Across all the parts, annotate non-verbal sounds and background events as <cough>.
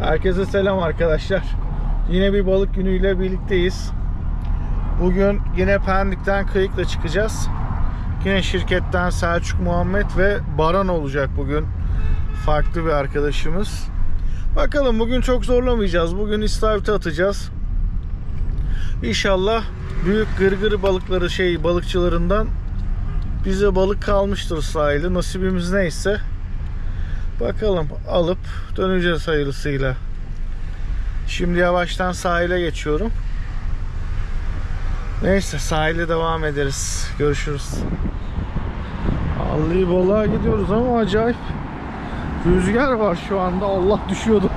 Herkese selam arkadaşlar. Yine bir balık günüyle birlikteyiz. Bugün yine Pendik'ten kayıkla çıkacağız. Yine şirketten Selçuk Muhammed ve Baran olacak bugün. Farklı bir arkadaşımız. Bakalım bugün çok zorlamayacağız. Bugün istavrit atacağız. İnşallah büyük gırgır balıkları şey balıkçılarından bize balık kalmıştır sahilde. Nasibimiz neyse. Bakalım alıp döneceğiz hayırlısıyla. Şimdi yavaştan sahile geçiyorum. Neyse sahile devam ederiz. Görüşürüz. Allı balığa gidiyoruz ama acayip rüzgar var şu anda. Allah düşüyordum.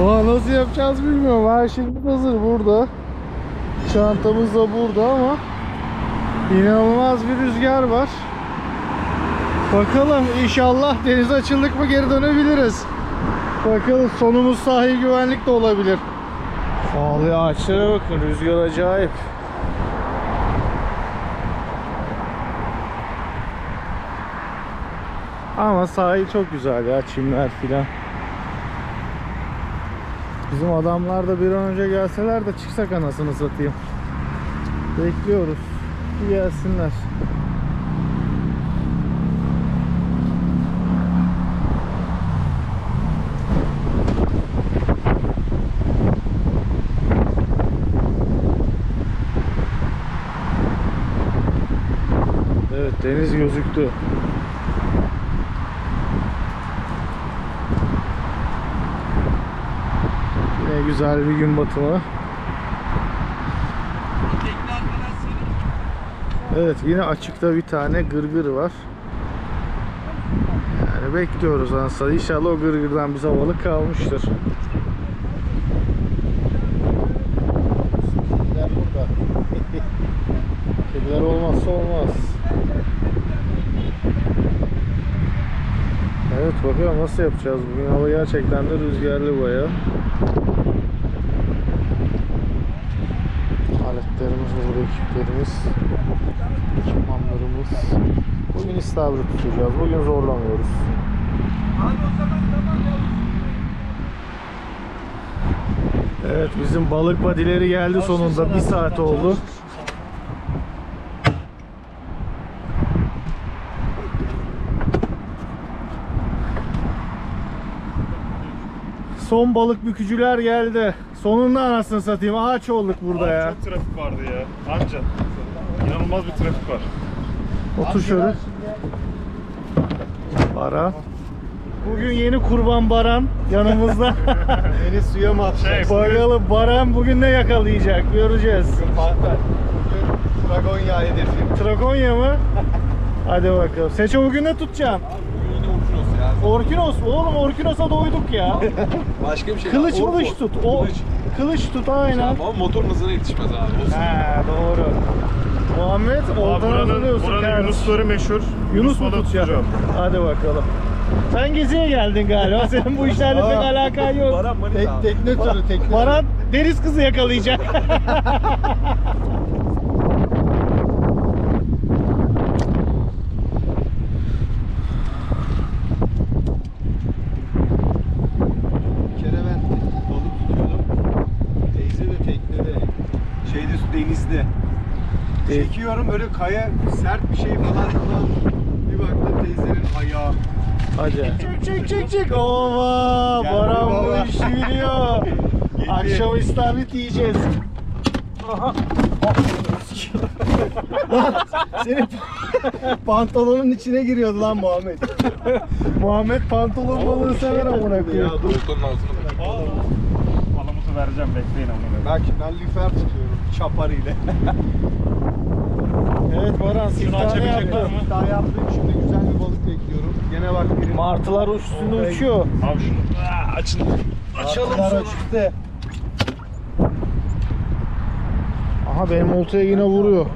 Aa, <laughs> nasıl yapacağız bilmiyorum. Her şeyimiz hazır burada. Çantamız da burada ama inanılmaz bir rüzgar var. Bakalım inşallah deniz açıldık mı geri dönebiliriz. Bakalım sonumuz sahil güvenlik de olabilir. Sağlı ağaçlara bakın rüzgar acayip. Ama sahil çok güzel ya çimler filan. Bizim adamlar da bir an önce gelseler de çıksak anasını satayım. Bekliyoruz. Gelsinler. Evet deniz gözüktü. Yine güzel bir gün batımı. Evet yine açıkta bir tane gırgır var. Yani bekliyoruz anasını. İnşallah o gırgırdan bize balık kalmıştır. Kediler burada. <laughs> Kediler olmazsa olmaz. Evet bakalım nasıl yapacağız bugün. Hava gerçekten de rüzgarlı bayağı. Aletlerimiz burada, ekiplerimiz, ekipmanlarımız. Bugün istavrit tutacağız. Bugün zorlamıyoruz. Evet bizim balık badileri geldi sonunda. Bir saat oldu. Son balık bükücüler geldi. Sonunda anasını satayım. Ağaç olduk burada ya. Çok trafik vardı ya. Anca. İnanılmaz bir trafik var. Otur şöyle. Baran. Bugün yeni kurban Baran yanımızda. <laughs> Beni suya mı atacak? Şey, Bakalım Baran bugün ne yakalayacak göreceğiz. Panter. Dragonya hedefim. Trakonya mı? <laughs> Hadi bakalım. Seço bugün ne tutacaksın? Ya. Orkinos. Oğlum Orkinos'a doyduk ya. <laughs> Başka bir şey Kılıç Orko. mılıç tut. O Kılıç. kılıç tut aynen. Ama motor hızına yetişmez abi. Olsun. He doğru. Muhammed oltanı buranın, hazırlıyorsun buranın kardeşim. Yunusları meşhur. Yunus mu balığı tutacak? tutacağım. Hadi bakalım. Sen geziye geldin galiba. <laughs> Senin bu işlerle pek alakan yok. Tek, tekne turu tekne. Baran deniz kızı yakalayacak. <laughs> Bir kere ben balık tutuyordum. Teyze de teknede. Şeyde denizde. Çekiyorum öyle kaya sert bir şey falan falan. Bir baktım teyzenin ayağı. Hadi. Çık çık çık çık. Ova Baran bu işi biliyor. <laughs> Akşam istavrit yiyeceğiz. Aha. Senin pantolonun içine giriyordu lan Muhammed. Muhammed pantolon balığı sever amına Ya koyayım. dur. Palamutu vereceğim bekleyin onu. Bak ben lüfer tutuyorum çapar ile. Evet Baran Şunu siftahını açabilecek var yaptı. mı? Daha yaptım şimdi güzel bir balık bekliyorum. Gene bak biri. Martılar üstünde uçuyor. Abi şunu Aa, açın. Açalım sonra. çıktı. Aha benim oltaya yine vuruyor.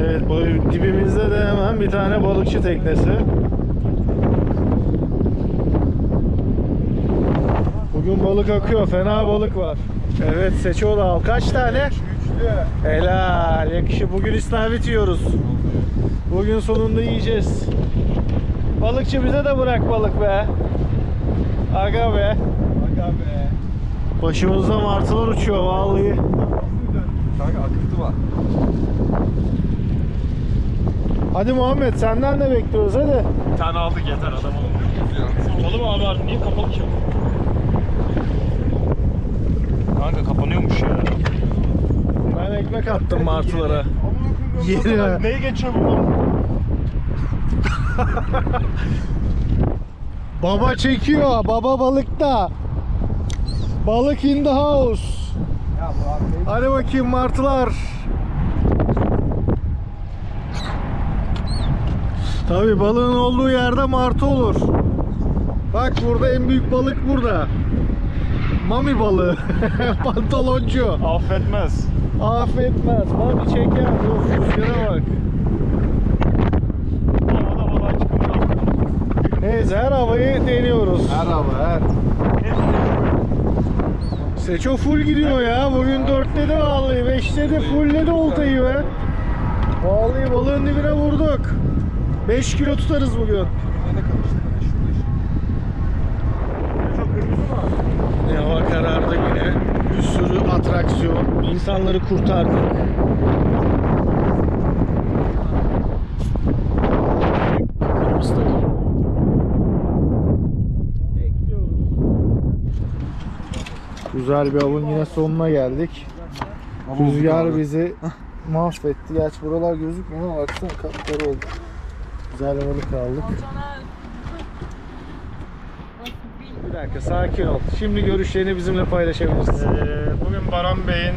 Evet bu dibimizde de hemen bir tane balıkçı teknesi. Bugün balık akıyor. Fena balık var. Evet Seço da al. Kaç tane? Güçlü. Helal. Yakışı. Bugün istavrit yiyoruz. Bugün sonunda yiyeceğiz. Balıkçı bize de bırak balık be. Aga be. Aga be. Başımızda martılar uçuyor vallahi. Kanka akıntı var. Hadi Muhammed senden de bekliyoruz hadi. Bir tane aldık yeter adam Kapalı mı abi abi? Niye kapalı ki? Kanka kapanıyormuş ya. Ben ekmek attım martılara. Yeri. Neye geçiyor buradan? Baba çekiyor. Baba balıkta. Balık in the house. Hadi bakayım martılar. Tabi balığın olduğu yerde martı olur. Bak burada en büyük balık burada. Mami balığı. <laughs> Pantoloncu. Affetmez. Affetmez. Mami çeker. Of bak. Neyse her havayı deniyoruz. Her hava her. Seço full gidiyor ya. Bugün 4'te de vallahi 5'te de fullledi oltayı be. Vallahi balığın dibine vurduk. 5 kilo tutarız bugün. Abi? Hava karardı yine. Bir sürü atraksiyon. İnsanları kurtardık. Güzel bir avın yine sonuna geldik. Rüzgar bizi <laughs> mahvetti. Gerçi buralar gözükmüyor ama baksana kapkara oldu. Güzel balık aldık. Bir dakika sakin ol. Şimdi görüşlerini bizimle paylaşabilirsin. Ee, bugün Baran Bey'in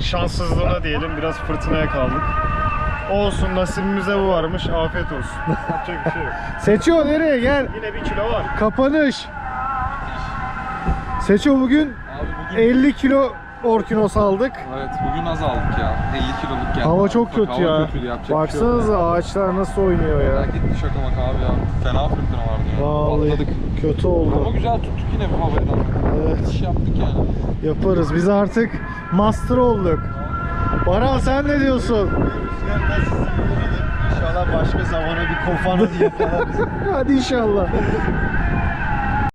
şanssızlığına diyelim biraz fırtınaya kaldık. Olsun nasibimize bu varmış. Afiyet olsun. <laughs> Yapacak bir şey yok. Seço nereye gel? Yine bir kilo var. Kapanış. Seço bugün 50 kilo orkinos aldık. evet bugün az aldık ya. 50 kiloluk geldi. Hava çok Bak, kötü hava ya. kötüydü, yapacak şey Baksanıza ağaçlar nasıl oynuyor ya. ya. Gitti şaka maka abi ya. Fena fırtına vardı ya. Vallahi kötü Ama oldu. güzel tuttuk yine bu havadan. Evet. İş yaptık yani. Yaparız. Biz artık master olduk. Baran sen ne diyorsun? Rüzgar nasıl İnşallah başka zamana bir kofana diye. <laughs> Hadi inşallah.